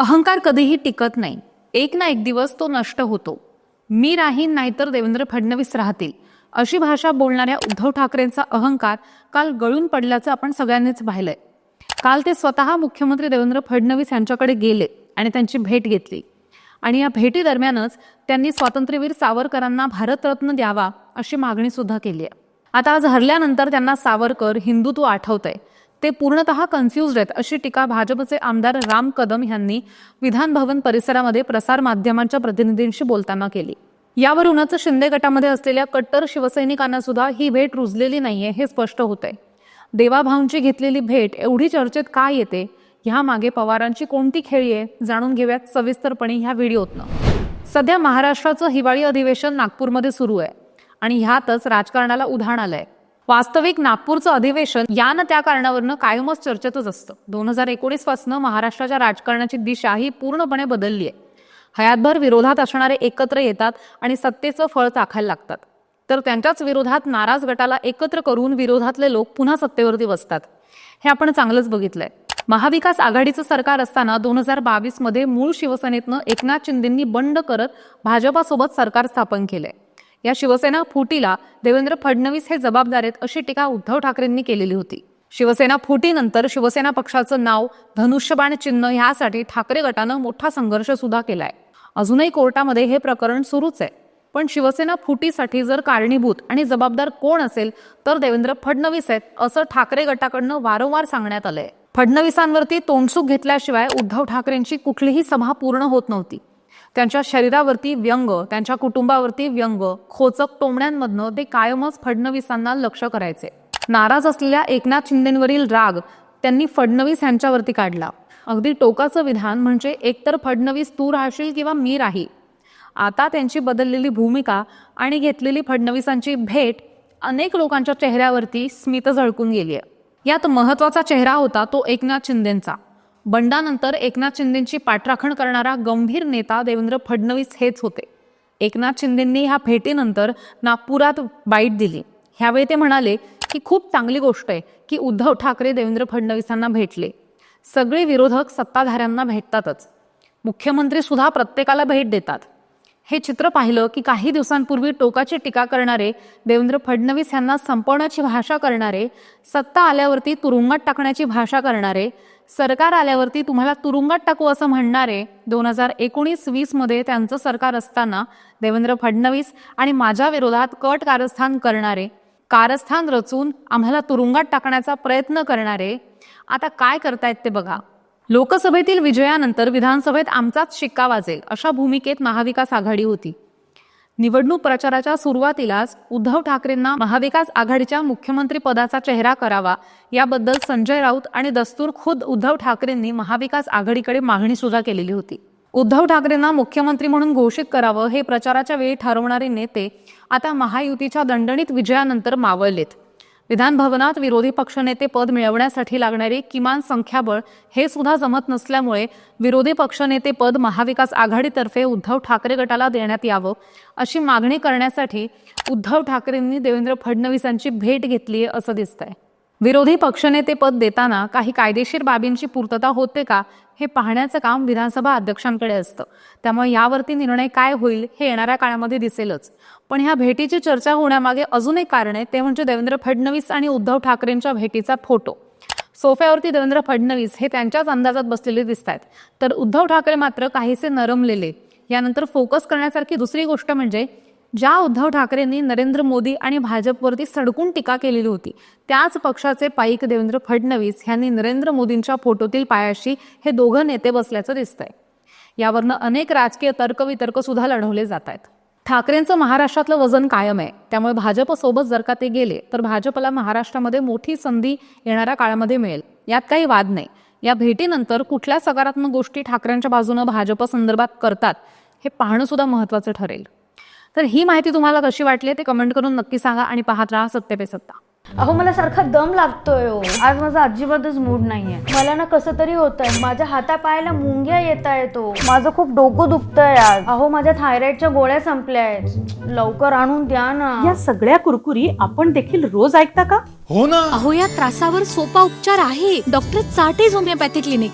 अहंकार कधीही टिकत नाही. एक ना एक दिवस तो नष्ट होतो. मी राहीन नाहीतर देवेंद्र फडणवीस राहतील अशी भाषा बोलणाऱ्या उद्धव ठाकरेंचा अहंकार काल गळून पडल्याचं आपण सगळ्यांनीच पाहिलंय. काल ते स्वतः मुख्यमंत्री देवेंद्र फडणवीस यांच्याकडे गेले आणि त्यांची भेट घेतली. आणि या भेटीदरम्यानच त्यांनी स्वातंत्र्यवीर सावरकरांना भारतरत्न द्यावा अशी मागणी सुद्धा केली आहे. आता आज हरल्यानंतर त्यांना सावरकर हिंदुत्व आठवतंय. ते पूर्णतः कन्फ्युज आहेत अशी टीका भाजपचे आमदार राम कदम यांनी विधान भवन परिसरामध्ये प्रसार माध्यमांच्या प्रतिनिधींशी बोलताना केली. यावरूनच शिंदे गटामध्ये असलेल्या कट्टर शिवसैनिकांना सुद्धा ही भेट रुजलेली नाहीये हे स्पष्ट होत आहे देवाभाऊंची घेतलेली भेट एवढी चर्चेत का येते? ह्या मागे पवारांची कोणती खेळी आहे? जाणून घेऊयात सविस्तरपणे ह्या व्हिडिओतनं. सध्या महाराष्ट्राचं हिवाळी अधिवेशन नागपूरमध्ये सुरू आहे आणि ह्यातच राजकारणाला उधाण आलंय. वास्तविक नागपूरचं अधिवेशन या ना त्या कारणावरनं कायमच चर्चेतच असतं. दोन हजार एकोणीस पासनं महाराष्ट्राच्या राजकारणाची दिशा ही पूर्णपणे बदलली आहे. हयातभर विरोधात असणारे एकत्र येतात आणि सत्तेचं फळ चाखायला लागतात. तर त्यांच्याच विरोधात नाराज गटाला एकत्र करून विरोधातले लोक पुन्हा सत्तेवरती बसतात. हे आपण चांगलंच बघितलंय. महाविकास आघाडीचं सरकार असताना दोन हजार बावीसमध्ये मूळ शिवसेनेतनं एकनाथ शिंदेंनी बंड करत भाजपासोबत सरकार स्थापन केलंय. या शिवसेना फुटीला देवेंद्र फडणवीस हे जबाबदार आहेत अशी टीका उद्धव ठाकरेंनी केलेली होती. शिवसेना फुटीनंतर शिवसेना पक्षाचं नाव धनुष्यबाण चिन्ह ह्यासाठी ठाकरे गटानं मोठा संघर्ष सुद्धा केलाय. अजूनही कोर्टामध्ये हे प्रकरण सुरूच आहे. पण शिवसेना फुटीसाठी जर कारणीभूत आणि जबाबदार कोण असेल तर देवेंद्र फडणवीस आहेत असं ठाकरे गटाकडनं वारंवार सांगण्यात आलंय. फडणवीसांवरती तोंडसूक घेतल्याशिवाय उद्धव ठाकरेंची कुठलीही सभा पूर्ण होत नव्हती. त्यांच्या शरीरावरती व्यंग त्यांच्या कुटुंबावरती व्यंग खोचक टोमण्यांमधनं ते कायमच फडणवीसांना लक्ष करायचे. नाराज असलेल्या एकनाथ शिंदेवरील राग त्यांनी फडणवीस यांच्यावरती काढला. अगदी टोकाचं विधान म्हणजे एकतर फडणवीस तू राहशील किंवा मी राही. आता त्यांची बदललेली भूमिका आणि घेतलेली फडणवीसांची भेट अनेक लोकांच्या चेहऱ्यावरती स्मित झळकून गेली आहे यात महत्त्वाचा चेहरा होता तो एकनाथ शिंदेंचा. बंडानंतर एकनाथ शिंदेंची पाठराखण करणारा गंभीर नेता देवेंद्र फडणवीस हेच होते. एकनाथ शिंदेंनी ह्या भेटीनंतर नागपुरात बाईट दिली. ह्यावेळी ते म्हणाले की खूप चांगली गोष्ट आहे की उद्धव ठाकरे देवेंद्र फडणवीसांना भेटले. सगळे विरोधक सत्ताधाऱ्यांना भेटतातच. मुख्यमंत्री सुद्धा प्रत्येकाला भेट देतात. हे चित्र पाहिलं की काही दिवसांपूर्वी टोकाची टीका करणारे देवेंद्र फडणवीस यांना संपवण्याची भाषा करणारे सत्ता आल्यावरती तुरुंगात टाकण्याची भाषा करणारे सरकार आल्यावरती तुम्हाला तुरुंगात टाकू असं म्हणणारे दोन हजार एकोणीस वीसमध्ये त्यांचं सरकार असताना देवेंद्र फडणवीस आणि माझ्या विरोधात कट कारस्थान करणारे कारस्थान रचून आम्हाला तुरुंगात टाकण्याचा प्रयत्न करणारे. आता काय करतायत ते बघा. लोकसभेतील विजयानंतर विधानसभेत आमचाच शिक्का वाजेल अशा भूमिकेत महाविकास आघाडी होती. निवडणूक प्रचाराच्या सुरुवातीलाच उद्धव ठाकरेंना महाविकास आघाडीच्या मुख्यमंत्री पदाचा चेहरा करावा याबद्दल संजय राऊत आणि दस्तूर खुद उद्धव ठाकरेंनी महाविकास आघाडीकडे मागणी सुद्धा केलेली होती. उद्धव ठाकरेंना मुख्यमंत्री म्हणून घोषित करावं हे प्रचाराच्या वेळी ठरवणारे नेते आता महायुतीच्या दणदणीत विजयानंतर मावळलेत. विधानभवनात विरोधी पक्षनेते पद मिळवण्यासाठी लागणारे किमान संख्याबळ हे सुद्धा जमत नसल्यामुळे विरोधी पक्षनेते पद महाविकास आघाडीतर्फे उद्धव ठाकरे गटाला देण्यात यावं अशी मागणी करण्यासाठी उद्धव ठाकरेंनी देवेंद्र फडणवीसांची भेट घेतली आहे असं दिसतंय. विरोधी पक्षनेते पद देताना काही कायदेशीर बाबींची पूर्तता होते का हे पाहण्याचं काम विधानसभा अध्यक्षांकडे असतं. त्यामुळे यावरती निर्णय काय होईल हे येणाऱ्या काळामध्ये दिसेलच. पण ह्या भेटीची चर्चा होण्यामागे अजून एक कारण आहे ते म्हणजे देवेंद्र फडणवीस आणि उद्धव ठाकरेंच्या भेटीचा फोटो. सोफ्यावरती देवेंद्र फडणवीस हे त्यांच्याच अंदाजात बसलेले दिसत आहेत तर उद्धव ठाकरे मात्र काहीसे नरमलेले. यानंतर फोकस करण्यासारखी दुसरी गोष्ट म्हणजे ज्या उद्धव ठाकरेंनी नरेंद्र मोदी आणि भाजपवरती सडकून टीका केलेली होती त्याच पक्षाचे पाईक देवेंद्र फडणवीस यांनी नरेंद्र मोदींच्या फोटोतील पायाशी हे दोघं नेते बसल्याचं दिसतंय. यावरनं अनेक राजकीय तर्कवितर्क सुद्धा लढवले जात आहेत ठाकरेंचं महाराष्ट्रातलं वजन कायम आहे. त्यामुळे भाजपसोबत जर का ते गेले तर भाजपला महाराष्ट्रामध्ये मोठी संधी येणाऱ्या काळामध्ये मिळेल. यात काही वाद नाही. या भेटीनंतर कुठल्या सकारात्मक गोष्टी ठाकरेंच्या बाजूनं भाजप संदर्भात करतात हे पाहणं सुद्धा महत्त्वाचं ठरेल. तर ही माहिती तुम्हाला कशी वाटली ते कमेंट करून नक्की सांगा आणि पाहत राहा सत्य पे सत्ता अहो मला सारखा दम लागतोय हो. आज माझा अजिबातच मूड नाहीये. मला ना कसं तरी होत आहे माझ्या हातापायाला मुंग्या येत आहेत माझं खूप डोकं दुखतंय आज. अहो माझ्या थायरॉइडच्या गोळ्या संपल्या आहेत. लवकर आणून द्या ना. या सगळ्या कुरकुरी आपण देखील रोज ऐकता का? हो ना. अहो या त्रासावर सोपा उपचार आहे. Doctor चाटेज homeopathy clinic